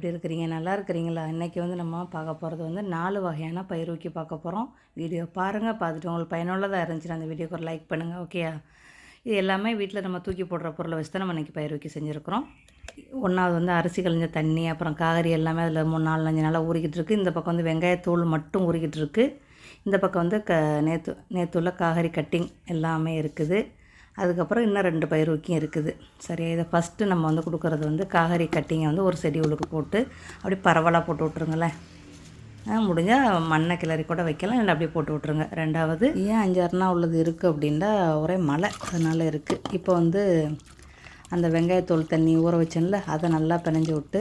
எப்படி இருக்கிறீங்க? நல்லா இருக்கிறீங்களா? இன்றைக்கி வந்து நம்ம பார்க்க போகிறது வந்து நாலு வகையான பயிர் ஊக்கி பார்க்க போகிறோம் வீடியோ பாருங்கள் பார்த்துட்டு உங்களுக்கு பயனுள்ளதாக இருந்துச்சுன்னா அந்த வீடியோக்கு ஒரு லைக் பண்ணுங்கள் ஓகேயா இது எல்லாமே வீட்டில் நம்ம தூக்கி போடுற பொருளை வச்சு தான் நம்ம இன்றைக்கி பயிர் ஊக்கி செஞ்சுருக்கிறோம். ஒன்றாவது வந்து அரிசி கழிஞ்ச தண்ணி அப்புறம் காய்கறி எல்லாமே அதில் மூணு நாலு அஞ்சு நாளாக ஊறிக்கிட்டு இருக்குது இந்த பக்கம் வந்து வெங்காயத்தூள் மட்டும் ஊறிக்கிட்டு இருக்குது இந்த பக்கம் வந்து க நேற்று நேத்துள்ள காய்கறி கட்டிங் எல்லாமே இருக்குது. அதுக்கப்புறம் இன்னும் ரெண்டு பயிர் ஊக்கியும் இருக்குது. சரியா? இதை ஃபஸ்ட்டு நம்ம வந்து கொடுக்குறது வந்து காய்கறி கட்டிங்கை வந்து ஒரு செடி உள்ளுக்கு போட்டு அப்படியே பரவலாக போட்டு விட்ருங்களேன் முடிஞ்சால் மண்ணை கிளறி கூட வைக்கலாம். இல்லை அப்படியே போட்டு விட்ருங்க ரெண்டாவது ஏன் அஞ்சாறுனா உள்ளது இருக்குது அப்படின்னா ஒரே மழை அதனால் இருக்குது இப்போ வந்து அந்த வெங்காயத்தோல் தண்ணி ஊற வச்சேன்ல அதை நல்லா பிணைஞ்சு விட்டு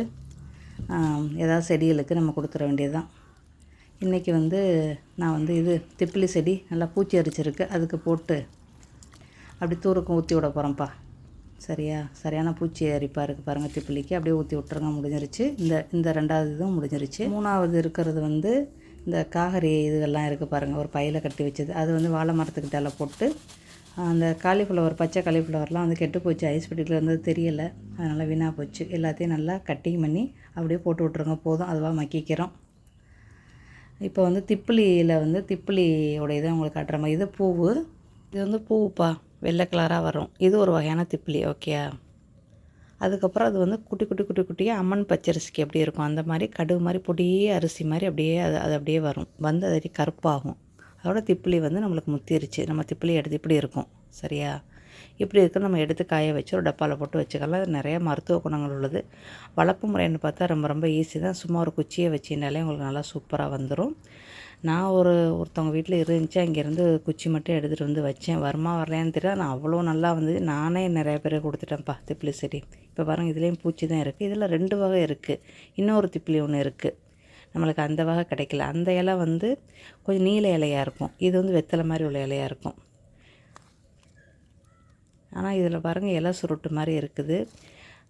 ஏதாவது செடிகளுக்கு நம்ம கொடுத்துட வேண்டியது தான் இன்றைக்கி வந்து நான் வந்து இது திப்பிலி செடி நல்லா பூச்சி அரிச்சிருக்கு. அதுக்கு போட்டு அப்படி தூருக்கும் ஊற்றி விட போகிறோம்ப்பா சரியா? சரியான பூச்சி அரிப்பாக இருக்குது பாருங்கள் திப்பிலிக்கு. அப்படியே ஊற்றி விட்ருங்க முடிஞ்சிருச்சு. இந்த இந்த ரெண்டாவது இதுவும் முடிஞ்சிருச்சு. மூணாவது இருக்கிறது வந்து இந்த காகரி இதுகள்லாம் இருக்குது பாருங்கள் ஒரு பையில் கட்டி வச்சது. அது வந்து வாழை மரத்துக்கு தலை போட்டு அந்த காலிஃப்ளவர் பச்சை காலிஃப்ளவர்லாம் வந்து கெட்டு போச்சு. ஐஸ் பெட்டியில் இருந்தது தெரியலை. அதனால் வீணாக போச்சு. எல்லாத்தையும் நல்லா கட்டிங் பண்ணி அப்படியே போட்டு விட்ருங்க போதும் அதுவாக மக்கிக்கிறோம். இப்போ வந்து திப்பிலியில் வந்து திப்பிலியோட இதை உங்களுக்கு காட்டுற மாதிரி இது பூவு. இது வந்து பூவுப்பா. வெள்ளை கலராக வரும். இது ஒரு வகையான திப்பிலி ஓகேயா அதுக்கப்புறம் அது வந்து குட்டி குட்டி குட்டி குட்டியாக அம்மன் பச்சரிசிக்கு எப்படி இருக்கும். அந்த மாதிரி கடுகு மாதிரி பொடியே அரிசி மாதிரி அப்படியே அது அது அப்படியே வரும். வந்து அது கருப்பாகும். அதோட திப்பிலி வந்து நம்மளுக்கு முத்திருச்சு. நம்ம திப்பிலி எடுத்து இப்படி இருக்கும். சரியா? இப்படி இருக்க நம்ம எடுத்து காய வச்சு ஒரு டப்பாவில் போட்டு வச்சுக்கலாம். அது நிறைய மருத்துவ குணங்கள் உள்ளது. வளர்ப்பு முறைன்னு பார்த்தா ரொம்ப ரொம்ப ஈஸி தான். சும்மா ஒரு குச்சியை வச்சினாலே உங்களுக்கு நல்லா சூப்பராக வந்துடும் நான் ஒரு ஒருத்தவங்க வீட்டில் இருந்துச்சு அங்கேருந்து குச்சி மட்டும் எடுத்துகிட்டு வந்து வச்சேன். வருமா வரலையான்னு தெரியல. நான் அவ்வளோ நல்லா வந்தது நானே நிறைய பேரை கொடுத்துட்டேன்ப்பா திப்பிலி செடி. இப்போ பாருங்கள் இதுலேயும் பூச்சி தான் இருக்குது இதில் ரெண்டு வகை இருக்குது இன்னொரு திப்பிலி ஒன்று இருக்குது நம்மளுக்கு அந்த வகை கிடைக்கல. அந்த இலை வந்து கொஞ்சம் நீல இலையாக இருக்கும். இது வந்து வெத்தலை மாதிரி உள்ள இலையாக இருக்கும். ஆனால் இதில் பாருங்கள் இலை சுருட்டு மாதிரி இருக்குது.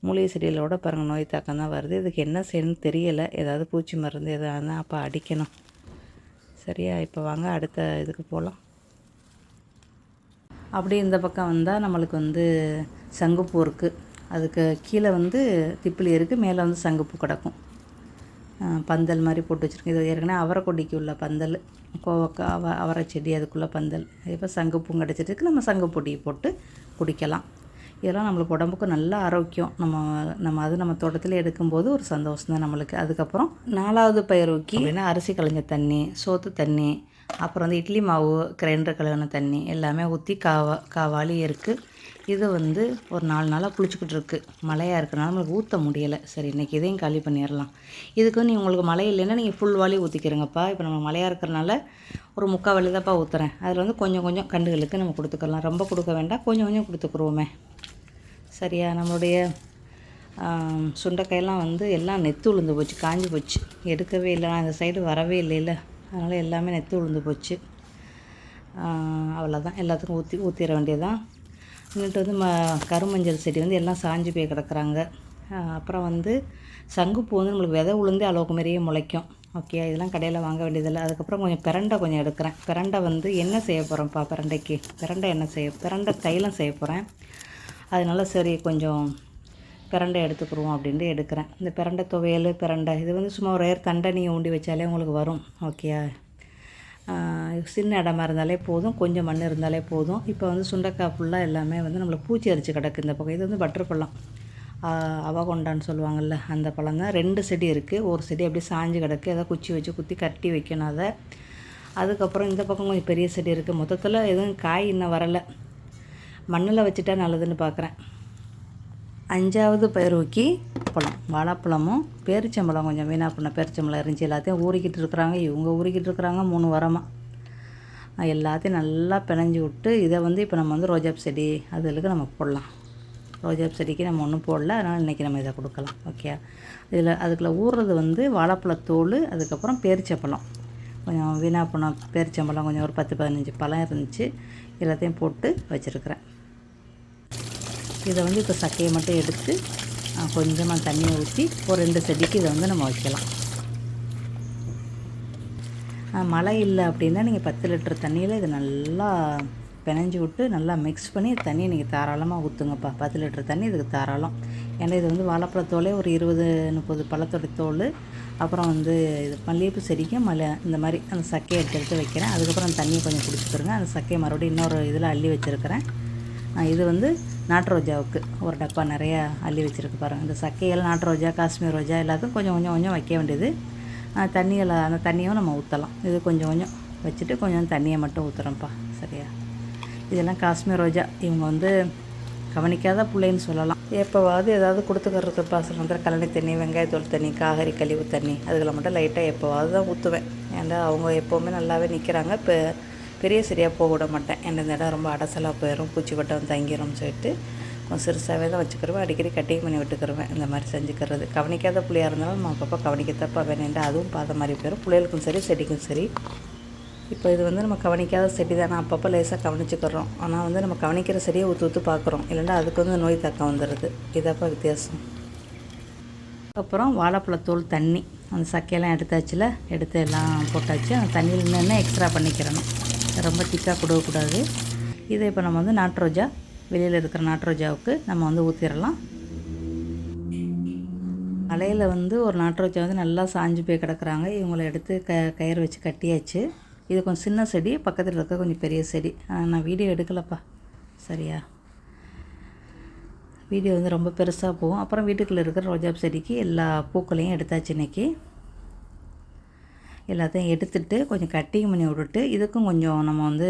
மூலிகை செடிகளோட பாருங்கள் நோய் தாக்கம் தான் வருது. இதுக்கு என்ன செய்யணும்னு தெரியலை. ஏதாவது பூச்சி மருந்து எதாவது அப்போ அடிக்கணும். சரியா இப்போ வாங்க அடுத்த இதுக்கு போகலாம் அப்படி இந்த பக்கம் வந்தால் நம்மளுக்கு வந்து சங்குப்பூ இருக்குது அதுக்கு கீழே வந்து திப்பிலி இருக்குது மேலே வந்து சங்குப்பூ கிடக்கும். பந்தல் மாதிரி போட்டு வச்சுருக்கேன். இது ஏற்கனவே அவரைக்கொடிக்கு உள்ள பந்தல் கோவக்காய் அவ அவரை செடி அதுக்குள்ளே பந்தல். இப்போ சங்குப்பூ கிடச்சிருக்கு நம்ம சங்குப்பொடி போட்டு குடிக்கலாம். இதெல்லாம் நம்மளுக்கு உடம்புக்கு நல்ல ஆரோக்கியம். நம்ம நம்ம அது நம்ம தோட்டத்தில் எடுக்கும்போது ஒரு சந்தோஷம் தான் நம்மளுக்கு. அதுக்கப்புறம் நாலாவது பயிர் ஊக்கி அப்படின்னா அரிசி களைஞ்ச தண்ணி சோத்து தண்ணி அப்புறம் வந்து இட்லி மாவு கிரைண்டர் கழுவின தண்ணி எல்லாமே ஊற்றி காவா காவாளி இருக்குது இது வந்து ஒரு நாலு நாளாக புளிச்சிக்கிட்டு இருக்குது மழையாக இருக்கனால நம்மளுக்கு ஊற்ற முடியலை. சரி இன்றைக்கி இதையும் காலி பண்ணிடலாம். இதுக்கு நீ உங்களுக்கு மழை இல்லைன்னா நீங்கள் ஃபுல் வாலி ஊற்றிக்கிறங்கப்பா இப்போ நம்ம மழையாக இருக்கிறனால ஒரு முக்கால் வலி தான்ப்பா ஊற்றுறேன் அதில் வந்து கொஞ்சம் கொஞ்சம் கண்டுகளுக்கு நம்ம கொடுத்துக்கலாம். ரொம்ப கொடுக்க வேண்டாம். கொஞ்சம் கொஞ்சம் கொடுத்துக்குருவோமே. சரியா? நம்மளுடைய சுண்டைக்காயெல்லாம் வந்து எல்லாம் நெத்து உளுந்து போச்சு. காஞ்சி போச்சு. எடுக்கவே இல்லை. நான் இந்த சைடு வரவே இல்லைல்ல. அதனால் எல்லாமே நெத்து உளுந்து போச்சு. அவ்வளோதான் எல்லாத்துக்கும் ஊற்றி ஊற்றிட வேண்டியதான் இன்னிட்டு வந்து ம கருமஞ்சள் செடி வந்து எல்லாம் சாஞ்சு போய் கிடக்குறாங்க. அப்புறம் வந்து சங்குப்பூ வந்து நம்மளுக்கு விதை உளுந்தே அளவுக்கு மாரியே முளைக்கும். ஓகே இதெல்லாம் கடையில் வாங்க வேண்டியதில்லை. அதுக்கப்புறம் கொஞ்சம் பிரண்டை கொஞ்சம் எடுக்கிறேன். பிரண்டை வந்து என்ன செய்ய போகிறோம்ப்பா பிரண்டைக்கு? பிரண்டை என்ன செய்ய பிரண்டை தைலம் செய்ய போகிறேன் அதனால சரி கொஞ்சம் பிரண்டை எடுத்துக்கிருவோம் அப்படின்ட்டு எடுக்கிறேன். இந்த பிரண்டை துவையல் பிரண்டை இது வந்து சும்மா ஒரு ஏர் தண்டை நீங்கள் ஊண்டி வச்சாலே உங்களுக்கு வரும். ஓகேயா? சின்ன இடமா இருந்தாலே போதும் கொஞ்சம் மண் இருந்தாலே போதும். இப்போ வந்து சுண்டைக்காய் ஃபுல்லாக எல்லாமே வந்து நம்மளுக்கு பூச்சி அரிச்சு கிடக்கு இந்த பக்கம். இது வந்து பட்டர் பழம் அவகொண்டான்னு சொல்லுவாங்கள்ல அந்த பழம் தான். ரெண்டு செடி இருக்குது ஒரு செடி அப்படியே சாஞ்சு கிடக்கு. ஏதோ குச்சி வச்சு குத்தி கட்டி வைக்கணும் அதை. அதுக்கப்புறம் இந்த பக்கம் கொஞ்சம் பெரிய செடி இருக்குது மொத்தத்தில் எதுவும் காய் இன்னும் வரலை. மண்ணில் வச்சுட்டா நல்லதுன்னு பார்க்குறேன் அஞ்சாவது பயிர் ஊக்கி பழம். வாழைப்பழமும் பேரிச்சம்பழம் கொஞ்சம் வீணாக பண்ண பேரிச்சம்பழம் இருந்துச்சு எல்லாத்தையும் ஊறிக்கிட்டு இருக்கிறாங்க. இவங்க ஊறிக்கிட்டு இருக்கிறாங்க மூணு வாரமாக எல்லாத்தையும் நல்லா பிணைஞ்சி விட்டு இதை வந்து இப்போ நம்ம வந்து ரோஜாப் செடி அதுகளுக்கு நம்ம போடலாம். ரோஜாப் செடிக்கு நம்ம ஒன்றும் போடல. அதனால் இன்றைக்கி நம்ம இதை கொடுக்கலாம். ஓகே இதில் அதுக்குள்ள ஊறுறது வந்து வாழைப்பழத்தோல் அதுக்கப்புறம் பேரிச்சம்பழம். கொஞ்சம் வீணாக போன பேரிச்சம்பழம் கொஞ்சம் ஒரு பத்து பதினஞ்சு பழம் இருந்துச்சு. எல்லாத்தையும் போட்டு வச்சுருக்கிறேன். இதை வந்து இப்போ சக்கையை மட்டும் எடுத்து கொஞ்சமாக தண்ணியை ஊற்றி ஒரு ரெண்டு செடிக்கு இதை வந்து நம்ம வைக்கலாம். மழை இல்லை அப்படின்னா நீங்கள் பத்து லிட்டர் தண்ணியில் இது நல்லா பிணைஞ்சு விட்டு நல்லா மிக்ஸ் பண்ணி தண்ணியை நீங்கள் தாராளமாக ஊற்றுங்கப்பா பத்து லிட்டர் தண்ணி இதுக்கு தாராளம். ஏன்னா இது வந்து வாழைப்பழத்தோலே ஒரு இருபது முப்பது பழத்தோட தோல். அப்புறம் வந்து இது மல்லிகைப்பூ செடிக்கும் மலை இந்த மாதிரி அந்த சக்கையை எடுத்து எடுத்து வைக்கிறேன். அதுக்கப்புறம் தண்ணியை கொஞ்சம் பிடிச்சிக்கிறேங்க அந்த சக்கையை மறுபடியும் இன்னொரு இதில் அள்ளி வச்சுருக்கிறேன். இது வந்து நாட்டு ரோஜாவுக்கு. ஒரு டப்பா நிறையா அள்ளி வச்சுருக்கு பாருங்கள் இந்த சக்கையெல்லாம் நாட்டு ரோஜா காஷ்மீர் ரோஜா எல்லாத்துக்கும் கொஞ்சம் கொஞ்சம் கொஞ்சம் வைக்க வேண்டியது. தண்ணியில் அந்த தண்ணியும் நம்ம ஊற்றலாம் இது கொஞ்சம் கொஞ்சம் வச்சுட்டு கொஞ்சம் தண்ணியை மட்டும் ஊற்றுறோம்ப்பா சரியா? இதெல்லாம் காஷ்மீர் ரோஜா. இவங்க வந்து கவனிக்காத பிள்ளைன்னு சொல்லலாம். எப்போவாவது ஏதாவது கொடுத்துக்கறதுப்பா சில நேரத்தில் கழனி தண்ணி வெங்காயத்தூள் தண்ணி காகரி கழிவு தண்ணி அதுகளை மட்டும் லைட்டாக எப்போவாவது தான் ஊற்றுவேன் ஏன்னா அவங்க எப்போவுமே நல்லாவே நிற்கிறாங்க இப்போ பெரிய சரியாக போக விட மாட்டேன். ஏன்னா இந்த இடம் ரொம்ப அடசலாக போயிடும் பூச்சி வட்டம் தங்கிரும்னு சொல்லிட்டு கொஞ்சம் சிறுசாகவே தான் வச்சுக்கிருவேன். அடிக்கடி கட்டிங் பண்ணி விட்டுக்கிருவேன். இந்த மாதிரி செஞ்சுக்கிறது. கவனிக்காத பிள்ளையாக இருந்தாலும் நம்ம அப்பப்போ கவனிக்கத்தப்பா வேணேன்ட்டு அதுவும் பார்த்த மாதிரி போயிடும் பிள்ளைகளுக்கும் சரி செடிக்கும் சரி. இப்போ இது வந்து நம்ம கவனிக்காத செடி தானே. அப்பப்போ லேசாக கவனிச்சுக்கிறோம். ஆனால் வந்து நம்ம கவனிக்கிற செடியை ஊற்று ஊற்று பார்க்குறோம். இல்லைன்னா அதுக்கு வந்து நோய் தாக்கம் வந்துடுது. இதப்பா வித்தியாசம். அப்புறம் வாழைப்பழத்தோல் தண்ணி. அந்த சக்கையெல்லாம் எடுத்தாச்சுல எடுத்து எல்லாம் போட்டாச்சு. அந்த தண்ணியில் இன்னும் எக்ஸ்ட்ரா பண்ணிக்கிறணும்? ரொம்ப திக்காக கொடுக்கக்கூடாது. இதை இப்போ நம்ம வந்து நாட்ரோஜா வெளியில் இருக்கிற நாட்டு ரோஜாவுக்கு நம்ம வந்து ஊற்றிடலாம் மலையில் வந்து ஒரு நாட்டு ரோஜா வந்து நல்லா சாஞ்சு போய் கிடக்குறாங்க. இவங்களை எடுத்து க கயிறு வச்சு கட்டியாச்சு. இது கொஞ்சம் சின்ன செடி பக்கத்தில் இருக்க கொஞ்சம் பெரிய செடி. நான் வீடியோ எடுக்கலப்பா. சரியா? வீடியோ வந்து ரொம்ப பெருசாக போகும். அப்புறம் வீட்டுக்குள்ளே இருக்கிற ரோஜா செடிக்கு எல்லா பூக்களையும் எடுத்தாச்சு இன்றைக்கி எல்லாத்தையும் எடுத்துட்டு கொஞ்சம் கட்டிங் பண்ணி விட்டுட்டு இதுக்கும் கொஞ்சம் நம்ம வந்து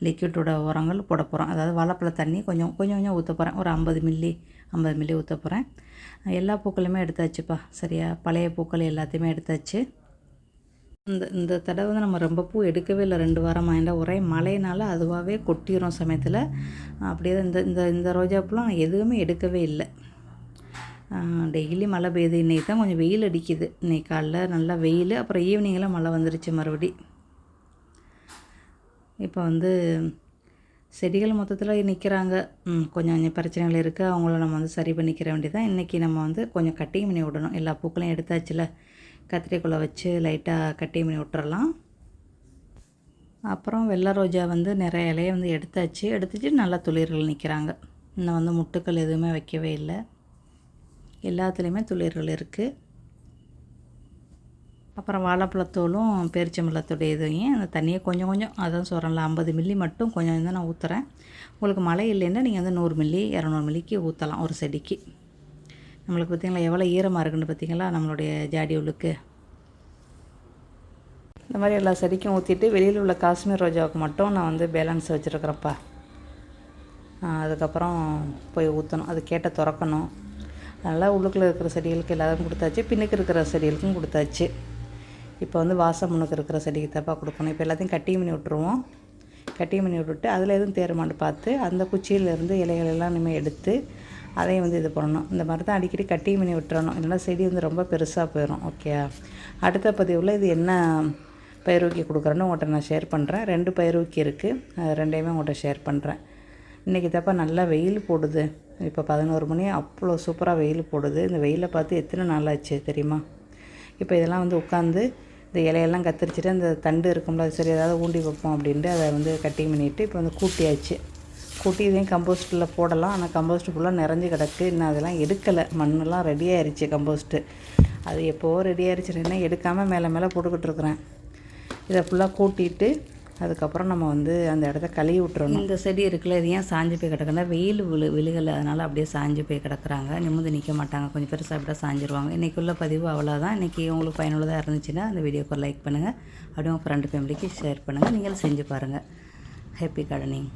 லிக்விட்டோட உரங்கள் போட போகிறோம் அதாவது வாழைப்பழ தண்ணி கொஞ்சம் கொஞ்சம் கொஞ்சம் ஊற்ற போகிறேன் ஒரு ஐம்பது மில்லி ஐம்பது மில்லி ஊற்ற போகிறேன் எல்லா பூக்களுமே எடுத்தாச்சுப்பா. சரியா? பழைய பூக்கள் எல்லாத்தையுமே எடுத்தாச்சு. இந்த இந்த தடவை வந்து நம்ம ரொம்ப பூ எடுக்கவே இல்லை. ரெண்டு வாரம் ஆயிண்டா. ஒரே மழையினால அதுவாகவே கொட்டிடும் சமயத்தில். அப்படியே இந்த இந்த இந்த ரோஜா பூலாம் எதுவுமே எடுக்கவே இல்லை. டெய்லி மழை பெய்யுது. இன்றைக்கி தான் கொஞ்சம் வெயில் அடிக்குது. இன்றைக்கி காலைல நல்லா வெயில் அப்புறம் ஈவினிங்கில் மழை வந்துருச்சு மறுபடி. இப்போ வந்து செடிகள் மொத்தத்தில் நிற்கிறாங்க கொஞ்சம் கொஞ்சம் பிரச்சனைகள் இருக்குது அவங்கள நம்ம வந்து சரி பண்ணிக்கிற வேண்டியதான் இன்றைக்கி நம்ம வந்து கொஞ்சம் கட்டிங் பண்ணி விடணும். எல்லா பூக்களையும் எடுத்தாச்சுல. கத்திரிக்குள்ளே வச்சு லைட்டாக கட்டிங் பண்ணி விட்டுறலாம். அப்புறம் வெள்ளை ரோஜா வந்து நிறைய இலையை வந்து எடுத்தாச்சு. எடுத்துட்டு நல்லா துளிர்கள் நிற்கிறாங்க இன்னும் வந்து முட்டுக்கள் எதுவுமே வைக்கவே இல்லை. எல்லாத்துலேயுமே துளிர்கள் இருக்குது அப்புறம் வாழைப்பழத்தோலும் பேரிச்சம்பழத்துடைய இதையும் அந்த தண்ணியை கொஞ்சம் கொஞ்சம் அதான் சொல்கிறேன்ல ஐம்பது மில்லி மட்டும் கொஞ்சம் கொஞ்சம் நான் ஊற்றுறேன் உங்களுக்கு மழை இல்லைன்னா நீங்கள் வந்து நூறு மில்லி இரநூறு மில்லிக்கு ஊற்றலாம் ஒரு செடிக்கு. நம்மளுக்கு பார்த்திங்களா எவ்வளோ ஈரமாக இருக்குன்னு பார்த்திங்களா நம்மளுடைய ஜாடி உள்ளுக்கு. இந்த மாதிரி எல்லா செடிக்கும் ஊற்றிட்டு வெளியில் உள்ள காஷ்மீர் ரோஜாவுக்கு மட்டும் நான் வந்து பேலன்ஸ் வச்சுருக்குறேன்ப்பா. அதுக்கப்புறம் போய் ஊற்றணும் அது கேட்ட திறக்கணும். அதனால் உள்ளுக்குள்ளே இருக்கிற செடிகளுக்கு எல்லாருக்கும் கொடுத்தாச்சு. பின்னுக்கு இருக்கிற செடிகளுக்கும் கொடுத்தாச்சு. இப்போ வந்து வாசம் முன்னுக்கு இருக்கிற செடிக்கு தப்பாக கொடுக்கணும். இப்போ எல்லாத்தையும் கட்டி பண்ணி விட்ருவோம் கட்டி பண்ணி விட்டுட்டு அதில் எதுவும் தேர்மாண்டு பார்த்து அந்த குச்சியிலேருந்து இலைகளெல்லாம் நம்ம எடுத்து அதையும் வந்து இது பண்ணணும். இந்த மாதிரி தான் அடிக்கடி கட்டி பண்ணி விட்டுறணும். இல்லைன்னா செடி வந்து ரொம்ப பெருசாக போயிடும் ஓகே அடுத்த பதிவில் இது என்ன பயிரூக்கி கொடுக்குறேன்னு உங்கள்கிட்ட நான் ஷேர் பண்ணுறேன் ரெண்டு பயிரூக்கி இருக்குது ரெண்டையுமே உங்கள்கிட்ட ஷேர் பண்ணுறேன் இன்றைக்கி தப்பா நல்லா வெயில் போடுது. இப்போ பதினோரு மணி அவ்வளோ சூப்பராக வெயில் போடுது. இந்த வெயிலை பார்த்து எத்தனை நாள் ஆச்சு தெரியுமா? இப்போ இதெல்லாம் வந்து உட்காந்து இந்த இலையெல்லாம் கத்திரிச்சிட்டு அந்த தண்டு இருக்கும்ல அது சரி ஏதாவது ஊண்டி வைப்போம் அப்படின்ட்டு அதை வந்து கட்டிங் பண்ணிவிட்டு இப்போ வந்து கூட்டியாச்சு. கூட்டி இதையும் கம்போஸ்ட்டில் போடலாம். ஆனால் கம்போஸ்ட் ஃபுல்லாக நிறைஞ்சு கிடக்கு. இன்னும் அதெல்லாம் எடுக்கலை. மண்ணெல்லாம் ரெடி ஆயிடுச்சு கம்போஸ்ட்டு அது எப்போவோ ரெடி ஆயிடுச்சுன்னா எடுக்காமல் மேலே மேலே போட்டுக்கிட்டு இருக்கிறேன். இதை ஃபுல்லாக கூட்டிட்டு அதுக்கப்புறம் நம்ம வந்து அந்த இடத்த கழுவி விட்டுறணும். இந்த செடி இருக்குல்ல இது ஏன் சாஞ்சு போய் கிடக்குன்னா வெயில் விழு விழுகலை அதனால் அப்படியே சாஞ்சு போய் கிடக்குறாங்க. நிமிந்து நிற்க மாட்டாங்க கொஞ்சம் பெருசாக அப்படியே சாஞ்சிருவாங்க. இன்றைக்குள்ள பதிவு அவ்வளோதான் இன்றைக்கி உங்களுக்கு பயனுள்ளதாக இருந்துச்சுன்னா அந்த வீடியோக்கு லைக் பண்ணுங்கள் அப்படியே உங்கள் ஃப்ரெண்டு ஃபேமிலிக்கு ஷேர் பண்ணுங்கள் நீங்களும் செஞ்சு பாருங்கள் ஹாப்பி கார்டனிங்